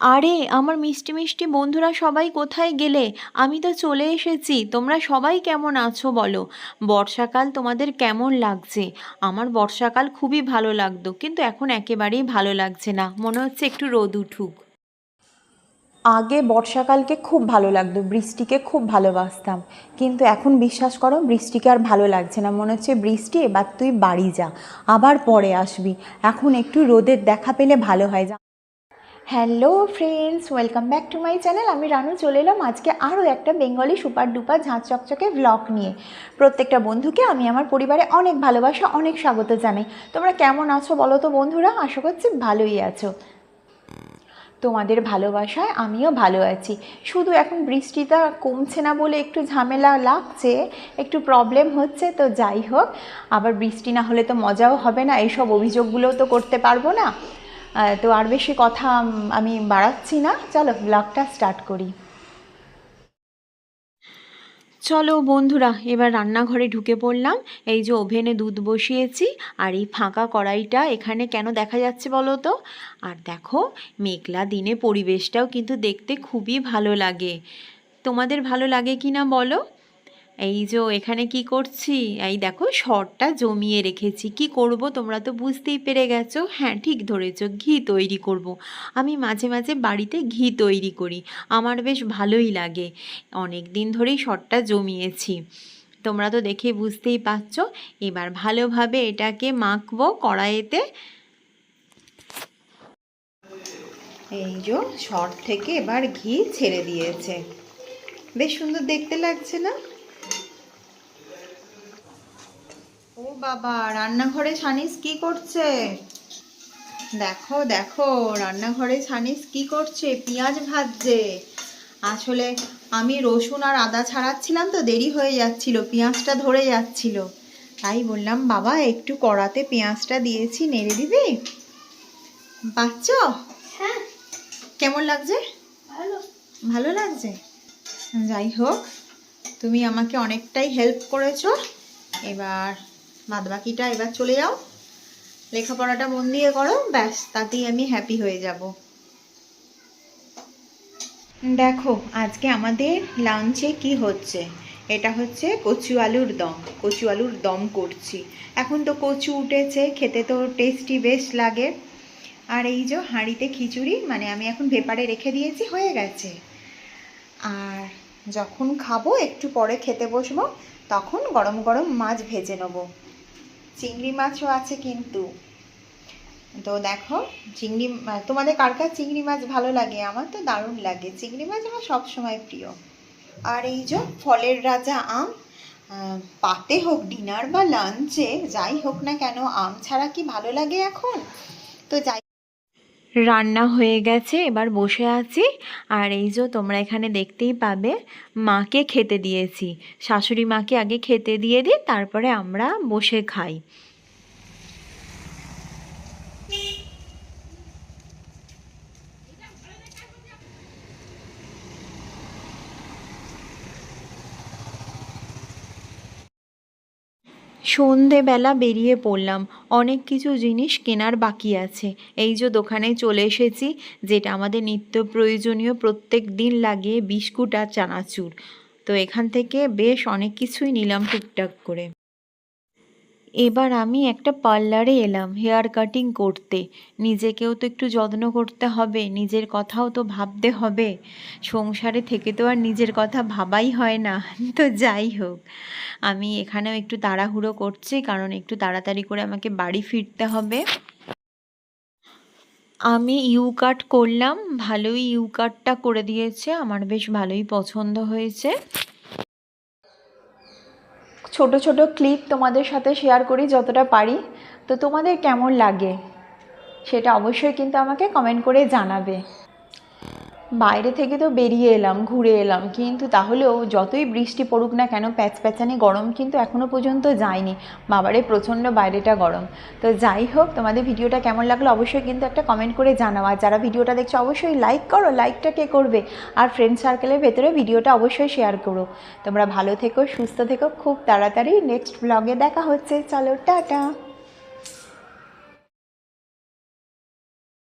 আরে, আমার মিষ্টি মিষ্টি বন্ধুরা সবাই কোথায় গেলে? আমি তো চলে এসেছি। তোমরা সবাই কেমন আছো বলো? বর্ষাকাল তোমাদের কেমন লাগছে? আমার বর্ষাকাল খুবই ভালো লাগতো, কিন্তু এখন একেবারেই ভালো লাগছে না। মনে হচ্ছে একটু রোদ উঠুক। আগে বর্ষাকালকে খুব ভালো লাগতো, বৃষ্টিকে খুব ভালোবাসতাম। কিন্তু এখন বিশ্বাস করো, বৃষ্টিকে আর ভালো লাগছে না। মনে হচ্ছে বৃষ্টি, এবার তুই বাড়ি যা, আবার পরে আসবি। এখন একটু রোদের দেখা পেলে ভালো হয়। যা hello friends welcome back to my channel আমি রানু চলে এলাম আজকে আরও একটা বেঙ্গলি সুপার ডুপার ঝাঁচ চকচকে ব্লগ নিয়ে। প্রত্যেকটা বন্ধুকে আমি আমার পরিবারে অনেক ভালোবাসা, অনেক স্বাগত জানাই। তোমরা কেমন আছো বলো তো বন্ধুরা? আশা করছি ভালোই আছো। তোমাদের ভালোবাসায় আমিও ভালো আছি। শুধু এখন বৃষ্টিটা কমছে না বলে একটু ঝামেলা লাগছে, একটু প্রবলেম হচ্ছে, তো যাই হোক। আবার বৃষ্টি না হলে তো মজাও হবে না। এইসব অভিযোগগুলোও তো করতে পারব না। তো আর বেশি কথা আমি বাড়াচ্ছি না। চলো ব্লগটা স্টার্ট করি। চলো বন্ধুরা, এবার রান্নাঘরে ঢুকে পড়লাম। এই যে ওভেনে দুধ বসিয়েছি, আর এই ফাঁকা কড়াইটা এখানে কেন দেখা যাচ্ছে বলো তো? আর দেখো, মেঘলা দিনে পরিবেশটাও কিন্তু দেখতে খুবই ভালো লাগে। তোমাদের ভালো লাগে কি না বলো? এই যে এখানে কি করছি? এই দেখো শরটা জমিয়ে রেখেছি। কি করব তোমরা তো বুঝতেই পেরে গেছো? হ্যাঁ ঠিক ধরেছো, ঘি তৈরি করব। আমি মাঝে মাঝে বাড়িতে ঘি তৈরি করি। আমার বেশ ভালোই লাগে। অনেক দিন ধরেই শরটা জমিয়েছি। তোমরা তো দেখে বুঝতেই পারছ। এবার ভালোভাবে এটাকে মাখবো কড়াইতে। এই যে শর থেকে এবার ঘি ছেড়ে দিয়েছে। বেশ সুন্দর দেখতে লাগছে না? ও বাবা রান্নাঘরে ছানিস কি করছে? দেখো দেখো রান্নাঘরে ছানিস কি করছে? পেঁয়াজ ভাজছে। আসলে আমি রসুন আর আদা ছাড়াচ্ছিলাম তো দেরি হয়ে যাচ্ছিল পেঁয়াজটা ধরে যাচ্ছিল। তাই বললাম বাবা একটু কড়াতে পেঁয়াজটা দিয়েছি নেড়ে দিবি? পাচ্ছ হ্যাঁ। কেমন লাগছে? ভালো। ভালো লাগছে? যাই হোক তুমি আমাকে অনেকটাই হেল্প করেছ। এবার বাদবাকিটা এবার চলে যাও। লেখাপড়াটা মন দিয়ে করো, ব্যাস, তাতেই আমি হ্যাপি হয়ে যাব। দেখো, আজকে আমাদের লাঞ্চে কি হচ্ছে? এটা হচ্ছে কচু আলুর দম। কচু আলুর দম করছি। এখন তো কচু উঠেছে, খেতে তো টেস্টি বেশ লাগে। আর এই যে হাঁড়িতে খিচুড়ি মানে আমি এখন ভেপারে রেখে দিয়েছি, হয়ে গেছে। আর যখন খাব, একটু পরে খেতে বসবো, তখন গরম গরম মাছ ভেজে নেব। চিংড়ি মাছও আছে কিন্তু। তো দেখো, চিংড়ি তোমাদের কার কার চিংড়ি মাছ ভালো লাগে? আমার তো দারুণ লাগে। চিংড়ি মাছ আমার সবসময় প্রিয়। আর এই যে ফলের রাজা আম পাতে হোক ডিনার বা লাঞ্চে, যাই হোক না কেন, আম ছাড়া কি ভালো লাগে এখন? তো যাই রান্না হয়ে গেছে, এবার বসে আছি। আর এই যে তোমরা এখানে দেখতেই পাবে, মাকে খেতে দিয়েছি। শাশুড়ি মাকে আগে খেতে দিয়ে দিই, তারপরে আমরা বসে খাই। সন্ধেবেলা বেরিয়ে পড়লাম। অনেক কিছু জিনিস কেনার বাকি আছে। এই যে দোকানে চলে এসেছি, যেটা আমাদের নিত্য প্রয়োজনীয় প্রত্যেক দিন লাগে বিস্কুট আর চানাচুর। তো এখান থেকে বেশ অনেক কিছুই নিলাম টুকটাক করে। এবার আমি একটা পার্লারে এলাম হেয়ার কাটিং করতে। নিজেকেও তো একটু যত্ন করতে হবে, নিজের কথাও তো ভাবতে হবে। সংসারে থেকে তো আর নিজের কথা ভাবাই হয় না। তো যাই হোক। আমি এখানেও একটু তাড়াহুড়ো করছি, কারণ একটু তাড়াতাড়ি করে আমাকে বাড়ি ফিরতে হবে। আমি ইউ কাট করলাম, ভালোই ইউ কাটটা করে দিয়েছে, আমার বেশ ভালোই পছন্দ হয়েছে। ছোট ছোট ক্লিপ তোমাদের সাথে শেয়ার করি যতটা পারি। তো তোমাদের কেমন লাগে? সেটা অবশ্যই কিন্তু আমাকে কমেন্ট করে জানাবে। বাইরে থেকে তো বেরিয়ে এলাম, ঘুরে এলাম, কিন্তু তাহলেও যতই বৃষ্টি পড়ুক না কেন প্যাচ প্যাচানি গরম কিন্তু এখনও পর্যন্ত যায়নি। বাবারে, প্রচণ্ড বাইরেটা গরম। তো যাই হোক, তোমাদের ভিডিওটা কেমন লাগল অবশ্যই কিন্তু একটা কমেন্ট করে জানাও। আর যারা ভিডিওটা দেখছ, অবশ্যই লাইক করো লাইকটা কে করবে? আর ফ্রেন্ড সার্কেলের ভেতরে ভিডিওটা অবশ্যই শেয়ার করো। তোমরা ভালো থেকো, সুস্থ থেকো, খুব তাড়াতাড়ি নেক্সট ব্লগে দেখা হচ্ছে। চলো, টাটা!